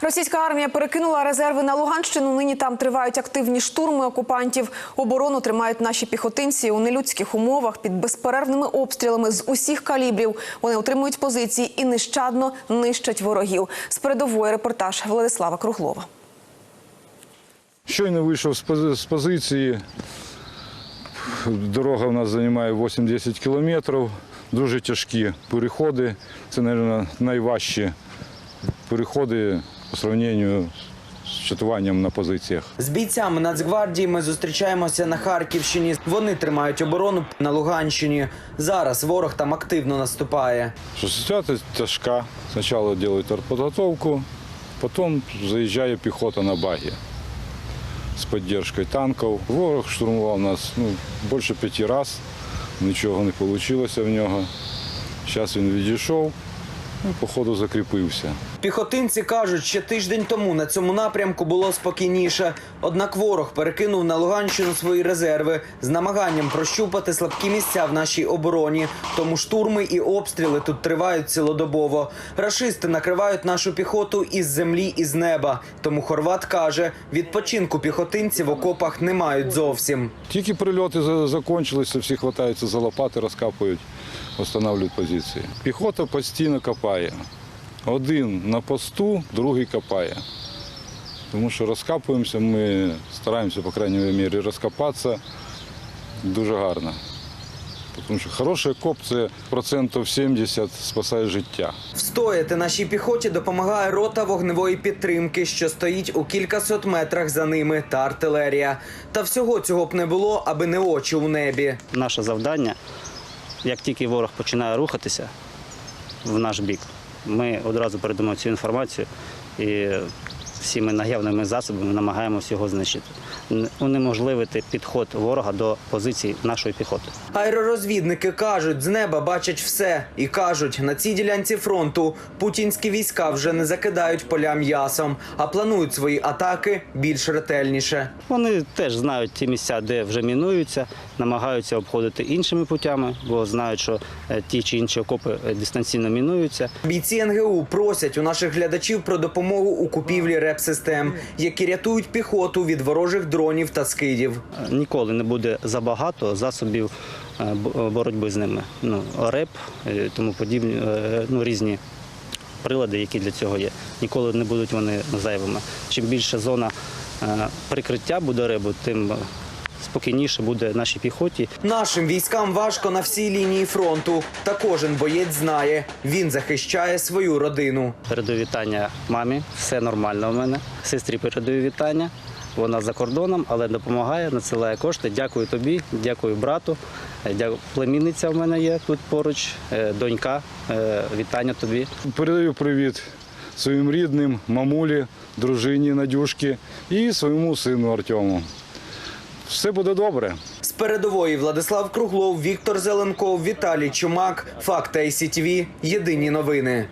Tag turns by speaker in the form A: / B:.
A: Російська армія перекинула резерви на Луганщину. Нині там тривають активні штурми окупантів. Оборону тримають наші піхотинці у нелюдських умовах під безперервними обстрілами з усіх калібрів. Вони отримують позиції і нещадно нищать ворогів. З передової репортаж Владислава Круглова.
B: Щойно вийшов з позиції. Дорога в нас займає 8-10 кілометрів. Дуже тяжкі переходи. Це, мабуть, найважчі переходи по сравненню з чатуванням на позиціях.
C: З бійцями Нацгвардії ми зустрічаємося на Харківщині. Вони тримають оборону на Луганщині. Зараз ворог там активно наступає.
B: Ситуація тяжка. Спочатку роблять артподготовку, потім заїжджає піхота на багі з підтримкою танків. Ворог штурмував нас ну, більше п'яти разів, нічого не вийшло в нього. Зараз він відійшов, ну, походу закріпився.
C: Піхотинці кажуть, ще тиждень тому на цьому напрямку було спокійніше. Однак ворог перекинув на Луганщину свої резерви з намаганням прощупати слабкі місця в нашій обороні. Тому штурми і обстріли тут тривають цілодобово. Рашисти накривають нашу піхоту із землі і з неба. Тому Хорват каже, відпочинку піхотинці в окопах не мають зовсім.
B: Тільки прильоти за- закінчилися, всі хватаються за лопати, розкапують, встановлюють позиції. Піхота постійно копає. Один на посту, другий копає. Тому що розкапуємося, ми стараємося, по крайній мірі, розкопатися дуже гарно. Тому що хороший коп це процентів 70 спасає життя.
C: Встояти нашій піхоті допомагає рота вогневої підтримки, що стоїть у кількасот метрах за ними, та артилерія. Та всього цього б не було, аби не очі у небі.
D: Наше завдання, як тільки ворог починає рухатися в наш бік, ми одразу передамо цю інформацію і всіми наявними засобами намагаємося його знищити, унеможливити підход ворога до позицій нашої піхоти.
C: Аеророзвідники кажуть, з неба бачать все і кажуть, на цій ділянці фронту путінські війська вже не закидають поля м'ясом, а планують свої атаки більш ретельніше.
D: Вони теж знають ті місця, де вже мінуються, намагаються обходити іншими путями, бо знають, що е, ті чи інші окопи е, дистанційно мінуються.
C: Бійці НГУ просять у наших глядачів про допомогу у купівлі реп-систем, які рятують піхоту від ворожих дронів та скидів.
D: Е, Ніколи не буде забагато засобів е, боротьби з ними. Ну, реп, е, тому подібні, е, ну, різні прилади, які для цього є. Ніколи не будуть вони зайвими. Чим більше зона е, прикриття буде ребу, тим е, спокійніше буде нашій піхоті.
C: Нашим військам важко на всій лінії фронту. Та кожен боєць знає, він захищає свою родину.
D: Передаю вітання мамі, все нормально у мене. Сестрі передаю вітання. Вона за кордоном, але допомагає, надсилає кошти. Дякую тобі, дякую брату. Е, Дякую. Племінниця в мене є тут поруч, е, донька. Е, Вітання тобі.
B: Передаю привіт своїм рідним, мамулі, дружині Надюшки і своєму сину Артему. Все буде добре.
C: З передової Владислав Круглов, Віктор Зеленков, Віталій Чумак. Факт ICTV. Єдині новини.